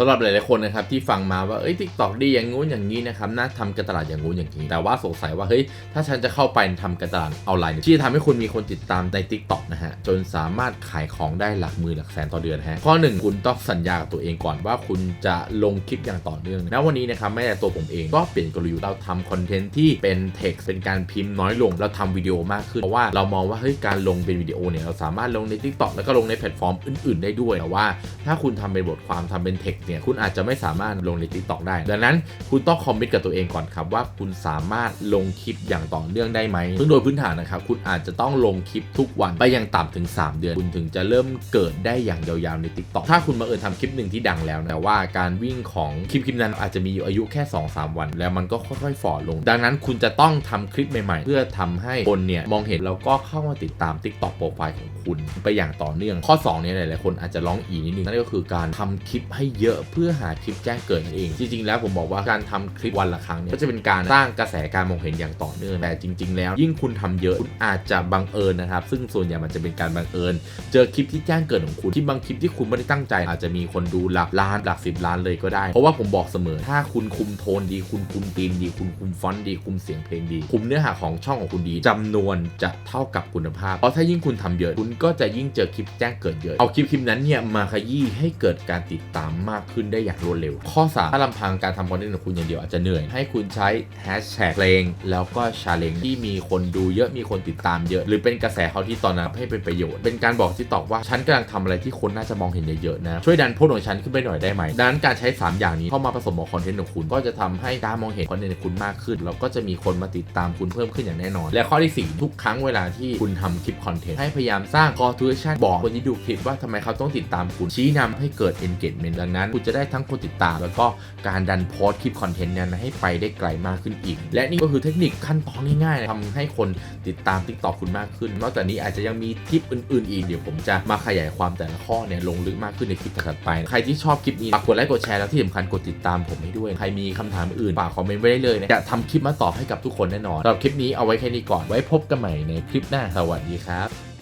สำหรับหลายๆคนนะครับที่ฟังมาว่าเอ้ยทิกตอกดีอย่างงู้นอย่างนี้นะครับน่าทำการตลาดอย่างงู้นอย่างนี้ แต่ว่าสงสัยว่าเฮ้ยถ้าฉันจะเข้าไปทำการตลาดออนไลน์ที่จะทำให้คุณมีคนติดตามใน t ิ k t o k นะฮะจนสามารถขายของได้หลักหมื่นหลักแสนต่อเดือนฮะข้อหนึ่งคุณต้องสัญญากับตัวเองก่อนว่าคุณจะลงคลิปอย่างต่อเนื่องณวันนี้นะครับแม้แต่ตัวผมเองก็เปลี่ยนกลยุทธ์เราทำคอนเทนต์ที่เป็นเท็กซ์เป็นการพิมพ์น้อยลงเราทำวิดีโอมากขึ้นเพราะว่าเรามองว่าเฮ้ยการลงเป็นวิดีโอเนี่ยเราสามารถลงใน t ิ k t o k แล้วก็ลงในแพลตฟอร์มอื่น ๆ ได้ด้วยแต่ว่า ถ้าคุณทำเป็นบทความทำเป็นเท็กเนี่ยคุณอาจจะไม่สามารถลงใน t ิ k t o k ได้ ดังนั้นคุณต้องคอมมิตกับตัวเองก่อนครับว่าคุณสามารถลงคลิปอย่างต่อเนื่องได้ไหมซึ่งโดยพื้นฐานนะครับคุณอาจจะต้องลงคลิปทุกวันไปอยังต่ำถึง 3 เดือน คุณถึงจะเริ่มเกิดได้อย่างยาวๆใน t ิ k t o k ถ้าคุณมาเอิญทำคลิปหนึ่งที่ดังแล้วแต่ว่าการวิ่งของคลิปคลิปนั้นอาจจะมีอายุแค่ 2-3 วัน แล้วมันก็ค่อยๆฝ่อลง ดังนั้นคุณจะต้องทำคลิปใหม่ๆ เพื่อทำให้คนเนี่ยมองเห็นแล้วก็เข้ามาติดตาม t ิ k t o k โปรไฟล์ของคุณ ไปอย่างต่อเนื่องข้อ2เนี่ยหลายๆคนอาจจะร้องอีนิดนึงนั่นก็คือการทำคลิปให้เยอะเพื่อหาคลิปแจ้งเกิดนั่นเอง จริง ๆ แล้วผมบอกว่าการทำคลิปวันละครั้งเนี่ยก็จะเป็นการสร้างกระแสการมองเห็นอย่างต่อเนื่องแต่จริง ๆ แล้ว ยิ่งคุณทำเยอะคุณอาจจะบังเอิญนะครับ ซึ่งส่วนใหญ่มันจะเป็นการบังเอิญ เจอคลิปที่แจ้งเกิดของคุณที่บางคลิปที่คุณไม่ได้ตั้งใจ อาจจะมีคนดูหลักล้านหลักสิบล้านเลยก็ได้ เพราะว่าผมบอกเสมอ ถ้าคุณคุมโทนดี คุณคุมธีมดี คุณคุมฟอนต์ดี คุมเสียงเพลงดี คุมเนื้อหาของช่องของคุณดีจำนวนจะเท่ากับคุณภาพ เพราะถ้ายิ่งคุณทำเยอะ คุณก็จะยิ่งเจอคลิปแจ้งเกิดเยอะ เอาคลิปคลิปนั้นเนี่ยมาขยี้ให้เกิดการติดตามมากขึ้นได้อย่างรวดเร็ว ข้อสามถ้าลำพังการทำคอนเทนต์ของคุณอย่างเดียวอาจจะเหนื่อย ให้คุณใช้แฮชแท็กเพลงแล้วก็ชาเลนจ์ที่มีคนดูเยอะมีคนติดตามเยอะ หรือเป็นกระแสเขาที่ตอนนั้นให้เป็นประโยชน์ เป็นการบอกที่ตอกว่าฉันกำลังทำอะไรที่คนน่าจะมองเห็นเยอะๆนะช่วยดันโพสต์ของฉันขึ้นไปหน่อยได้ไหมดังนั้นการใช้ 3 อย่างนี้เข้ามาผสมกับคอนเทนต์ของคุณก็จะทำให้การมองเห็นคอนเทนต์ของคุณมากขึ้นแล้วก็จะมีคนมาติดตามคุณเพิ่มขึ้นอย่างแน่นอน และข้อที่4ทุกครั้งเวลาที่คุณทำคลิปคอนเทนต์ให้พยายามสร้าง call to action บอกคนที่ดูคลิปว่าทำไมเขาต้องติดตามคุณชี้นำให้เกิด engagement ดังนั้นคุณจะได้ทั้งคนติดตาม แล้วก็การดันโพสต์คลิปคอนเทนต์เนั้นให้ไปได้ไกลมากขึ้นอีก และนี่ก็คือเทคนิคขั้นตอนง่ายๆทำให้คนติดตาม TikTok คุณมากขึ้น นอกจากนี้อาจจะยังมีทิปอื่นๆอีกเดี๋ยวผมจะมาขยายความแต่ละข้อเนี่ยลงลึกมากขึ้นในคลิปถัดไป ใครที่ชอบคลิปนี้ฝากกดไลค์กดแชร์แล้วที่สำคัญกดติดตามผมให้ด้วย ใครมีคำถามอื่นฝากคอมเมนต์ไว้ได้เลยนะจะทำคลิปมาตอบให้กับทุกคนแน่นอนสำหรับคลิปนี้เอาไว้แค่นี้ก่อนไว้พบกันใหม่ในคลิปหน้าสวัสดีครับ